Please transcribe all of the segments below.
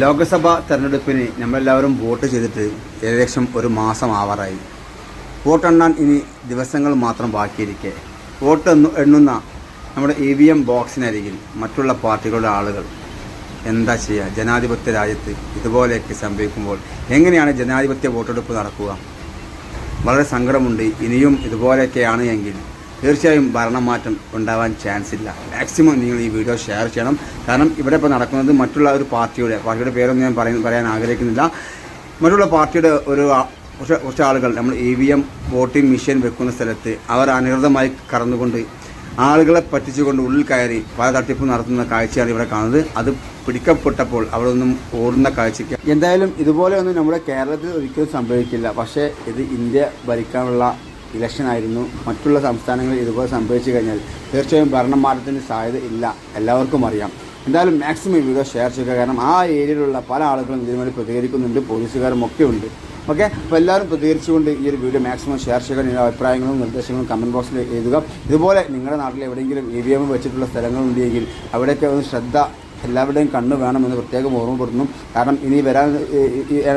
ലോക്സഭാ തെരഞ്ഞെടുപ്പിന് നമ്മളെല്ലാവരും വോട്ട് ചെയ്തിട്ട് ഏകദേശം ഒരു മാസം ആവാറായി. വോട്ടെണ്ണാൻ ഇനി ദിവസങ്ങൾ മാത്രം ബാക്കിയിരിക്കെ. വോട്ട് എണ്ണുന്ന നമ്മുടെ ഇ വി എം ബോക്സിനരികിൽ മറ്റുള്ള പാർട്ടികളുടെ ആളുകൾ. എന്താ ചെയ്യുക ജനാധിപത്യ രാജ്യത്ത് ഇതുപോലെയൊക്കെ സംഭവിക്കുമ്പോൾ എങ്ങനെയാണ് ജനാധിപത്യ വോട്ടെടുപ്പ് നടക്കുക? വളരെ സങ്കടമുണ്ട്. ഇനിയും ഇതുപോലെയൊക്കെയാണ് എങ്കിൽ തീർച്ചയായും ഭരണമാറ്റം ഉണ്ടാവാൻ ചാൻസ് ഇല്ല. മാക്സിമം നിങ്ങൾ ഈ വീഡിയോ ഷെയർ ചെയ്യണം. കാരണം ഇവിടെ ഇപ്പോൾ നടക്കുന്നത് മറ്റുള്ള ഒരു പാർട്ടിയുടെ പാർട്ടിയുടെ പേരൊന്നും ഞാൻ പറയാൻ പറയാൻ ആഗ്രഹിക്കുന്നില്ല. മറ്റുള്ള പാർട്ടിയുടെ ഒരു കുറച്ച് കുറച്ച് ആളുകൾ നമ്മൾ E V M voting machine വെക്കുന്ന സ്ഥലത്ത് അവർ അനധികൃതമായി കടന്നുകൊണ്ട് ആളുകളെ പറ്റിച്ചുകൊണ്ട് ഉള്ളിൽ കയറി പല തട്ടിപ്പും നടത്തുന്ന കാഴ്ചയാണ് ഇവിടെ കാണുന്നത്. അത് പിടിക്കപ്പെട്ടപ്പോൾ അവിടെ നിന്നും ഓടുന്ന കാഴ്ചയ്ക്ക് എന്തായാലും ഇതുപോലെയൊന്നും നമ്മുടെ കേരളത്തിൽ ഒരിക്കലും സംഭവിക്കില്ല. പക്ഷേ ഇത് ഇന്ത്യ ഭരിക്കാനുള്ള ഇലക്ഷൻ ആയിരുന്നു. മറ്റുള്ള സംസ്ഥാനങ്ങളിൽ ഇതുപോലെ സംഭവിച്ചു കഴിഞ്ഞാൽ തീർച്ചയായും ഭരണം മാറ്റത്തിന് സാധ്യത ഇല്ല. എല്ലാവർക്കും അറിയാം. എന്തായാലും മാക്സിമം ഈ വീഡിയോ ഷെയർ ചെയ്യുക. കാരണം ആ ഏരിയയിലുള്ള പല ആളുകളും ഇതിനുവേണ്ടി പ്രതികരിക്കുന്നുണ്ട്. പോലീസുകാരും ഒക്കെ ഉണ്ട്. ഓക്കെ അപ്പോൾ എല്ലാവരും പ്രതികരിച്ചുകൊണ്ട് ഈ ഒരു വീഡിയോ മാക്സിമം ഷെയർ ചെയ്യുക. നിങ്ങളുടെ അഭിപ്രായങ്ങളും നിർദ്ദേശങ്ങളും കമന്റ് ബോക്സിൽ എഴുതുക. ഇതുപോലെ നിങ്ങളുടെ നാട്ടിൽ എവിടെയെങ്കിലും ഇ വി എം വെച്ചിട്ടുള്ള സ്ഥലങ്ങളുണ്ടെങ്കിൽ അവിടെയൊക്കെ ഒന്ന് ശ്രദ്ധ എല്ലാവരുടെയും കണ്ണ് വേണമെന്ന് പ്രത്യേകം ഓർമ്മപ്പെടുന്നു കാരണം ഇനി വരാൻ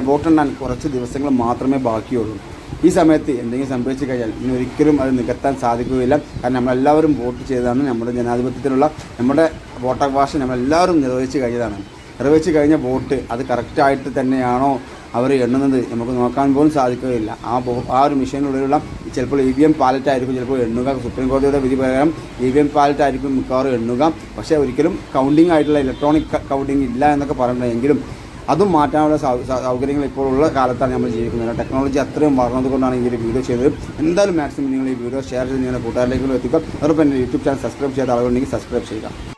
വോട്ടെണ്ണാൻ കുറച്ച് ദിവസങ്ങൾ മാത്രമേ ബാക്കിയുള്ളൂ. ഈ സമയത്ത് എന്തെങ്കിലും സംഭവിച്ചു കഴിഞ്ഞാൽ ഇനി ഒരിക്കലും അത് നികത്താൻ സാധിക്കുകയില്ല. കാരണം നമ്മളെല്ലാവരും വോട്ട് ചെയ്തതാണ് നമ്മുടെ ജനാധിപത്യത്തിലുള്ള നമ്മുടെ വോട്ടവകാശം നമ്മളെല്ലാവരും നിർവഹിച്ച് കഴിഞ്ഞതാണ്. നിർവഹിച്ച് കഴിഞ്ഞ വോട്ട് അത് കറക്റ്റായിട്ട് തന്നെയാണോ അവർ എണ്ണുന്നത് നമുക്ക് നോക്കാൻ പോലും സാധിക്കുകയില്ല. ആ ആ ഒരു മെഷീനുള്ളിലുള്ള ചിലപ്പോൾ ഇ വി എം പാലറ്റ് ആയിരിക്കും ചിലപ്പോൾ എണ്ണുക. സുപ്രീം കോടതിയുടെ വിധി പ്രകാരം ഇ വി എം പാലറ്റ് ആയിരിക്കും മിക്കവാറും എണ്ണുക. പക്ഷേ ഒരിക്കലും കൗണ്ടിങ് ആയിട്ടുള്ള ഇലക്ട്രോണിക് കൗണ്ടിങ് ഇല്ല എന്നൊക്കെ പറയുന്നത് എങ്കിലും അതും മാറ്റാനുള്ള സൗകര്യങ്ങൾ ഇപ്പോൾ ഉള്ള കാലത്താണ് നമ്മൾ ജീവിക്കുന്നത്. ടെക്നോളജി അത്രയും വളർന്നതുകൊണ്ടാണ് ഈ ഒരു വീഡിയോ ചെയ്തത്. എന്തായാലും മാക്സിമം നിങ്ങൾ ഈ വീഡിയോ ഷെയർ ചെയ്ത് നിങ്ങളുടെ കൂട്ടുകാരിലേക്കും എത്തിക്കുക. അതോടൊപ്പം എന്റെ യൂട്യൂബ് ചാനൽ സബ്സ്ക്രൈബ് ചെയ്ത ആളുകളുണ്ടെങ്കിൽ സബ്സ്ക്രൈബ് ചെയ്യുക.